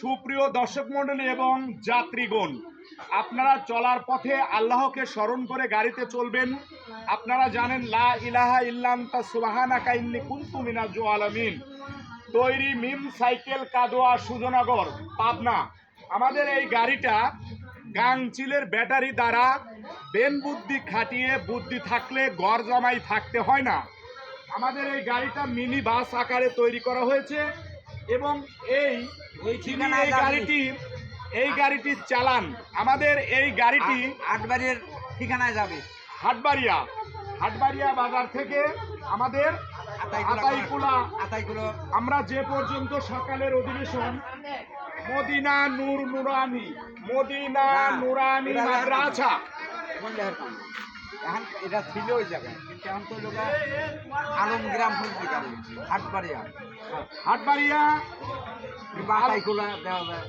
সুপ্রিয় দর্শক মণ্ডলী এবং যাত্রীগণ, আপনারা চলার পথে আল্লাহকে স্মরণ করে গাড়িতে চলবেন। আপনারা জানেন, লা ইলাহা ইল্লান্তা সুবাহানা ইন্নি কুনতু মিনাজ আলামিন। তৈরি মিম সাইকেল কাদোয়া সুজনগর, পাবনা। আমাদের এই গাড়িটা গাংচিলের ব্যাটারি দ্বারা বেন বুদ্ধি খাটিয়ে বুদ্ধি থাকলে গড় জামাই থাকতে হয় না। আমাদের এই গাড়িটা মিনি বাস আকারে তৈরি করা হয়েছে। এবং এই গাড়িটি এই গাড়িটির চালান। আমাদের এই গাড়িটি আটবাড়ির ঠিকানায় যাবে। হাটবাড়িয়া। হাটবাড়িয়া বাজার থেকে আমাদের আতাইকুলা আমরা যে পর্যন্ত সকালের অধিবেশন মদিনা নূর নুরানি মদিনা নুরানি মাদ্রাসা? এখন এটা ছিল ওই জায়গায়। কিন্তু এখন তো লোক আলমগ্রাম গাড়ি হাটবাড়িয়া। কিংবা দেওয়া যায়।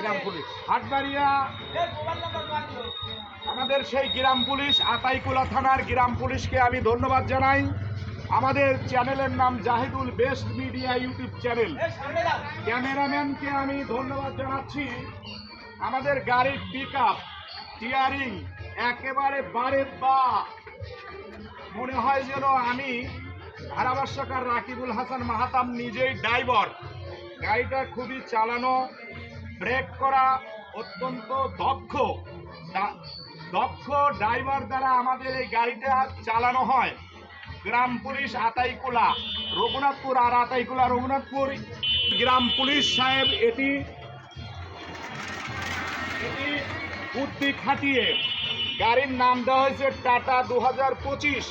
গ্রাম পুলিশ। হাটবাড়িয়া, আমাদের সেই গ্রাম পুলিশ, আতাইকুলা থানার গ্রাম পুলিশকে আমি ধন্যবাদ জানাই। আমাদের চ্যানেলের নাম Zahidul best media YouTube channel. ক্যামেরাম্যানকে আমি ধন্যবাদ জানাচ্ছি। আমাদের গাড়ির পিক আপ টিয়ারিং একেবারে বারে বা। মনে হয় যেন আমি ধারাভাষ্যকার রাকিবুল হাসান মাহাতাম নিজেই ড্রাইভার। গাড়িটা খুবই চালানো, ব্রেক করা অত্যন্ত দক্ষ। দক্ষ ড্রাইভার দ্বারা আমাদের এই গাড়িটা চালানো হয়। গ্রাম পুলিশ আতাইকুলা, রঘুনাথপুর আর আতাইকুলা, রঘুনাথপুর গ্রাম পুলিশ সাহেব এটি এটি বুদ্ধি খাটিয়ে গাড়ির নাম দেওয়া হয়েছে টাটা দু হাজার পঁচিশ।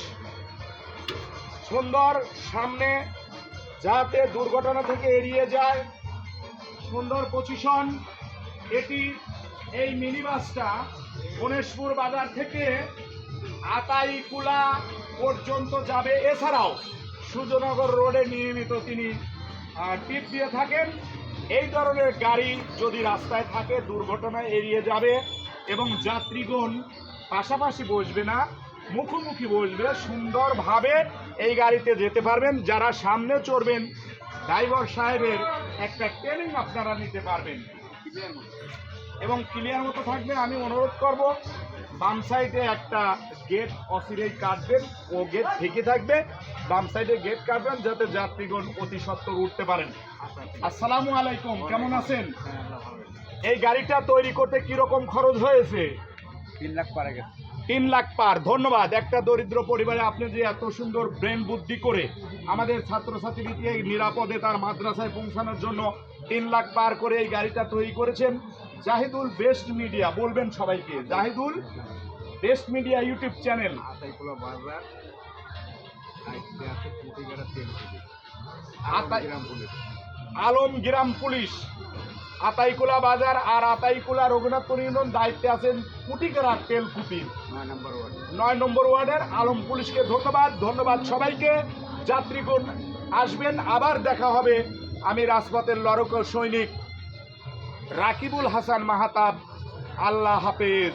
সুন্দর সামনে যাতে দুর্ঘটনা থেকে এড়িয়ে যায়, সুন্দর পজিশন এটি এই মিনি বাসটা গণেশপুর বাজার থেকে আতাইকুলা পর্যন্ত যাবে। এছাড়াও সুজনগর রোডে নিয়মিত তিনি টিপ দিয়ে থাকেন। এই ধরনের গাড়ি যদি রাস্তায় থাকে, দুর্ঘটনায় এড়িয়ে যাবে এবং যাত্রীগণ পাশাপাশি বসবে না, মুখোমুখি বসবে, সুন্দরভাবে এই গাড়িতে যেতে পারবেন, যারা সামনে চড়বেন, ড্রাইভার সাহেবের একটা ট্রেনিং আপনারা নিতে পারবেন। এবং ক্লিয়ার মতো থাকবে, আমি অনুরোধ করব, বাম সাইডে একটা গেট অসিরেই কাটবেন, ও গেট ঠেকে থাকবে, বাম সাইডে গেট কাটবেন, যাতে যাত্রীগণ অতি সত্তর উঠতে পারেন। আসসালামু আলাইকুম, কেমন আছেন? এই গাড়িটা তৈরি করতে কীরকম খরচ হয়েছে? তিন লাখ পারে গেছে। তিন লাখ পার। ধন্যবাদ। একটা দরিদ্র পরিবারে আপনি যে এত সুন্দর ব্রেন বুদ্ধি করে আমাদের ছাত্রছাত্রীকে নিরাপদে তার মাদ্রাসায় পৌঁছানোর জন্য তিন লাখ পার করে এই গাড়িটা তৈরি করেছেন জাহিদুল বেস্ট মিডিয়া। বলবেন সবাইকে। Zahidul best media YouTube channel. তেল পুলিশ। আতাইকুলা বাজার আর আতাইকুলা রঘুনাথপুর ইউনিয়ন দায়িত্বে আছেন কুটিকেরা তেল কুটির। নয় নম্বর নয় নম্বর ওয়ার্ডের আলম পুলিশকে ধন্যবাদ। ধন্যবাদ সবাইকে। যাত্রীগণ আসবেন আবার দেখা হবে। আমি রাজপথের লড়ক সৈনিক রাকিবুল হাসান মাহাতাব। আল্লাহ হাফেজ।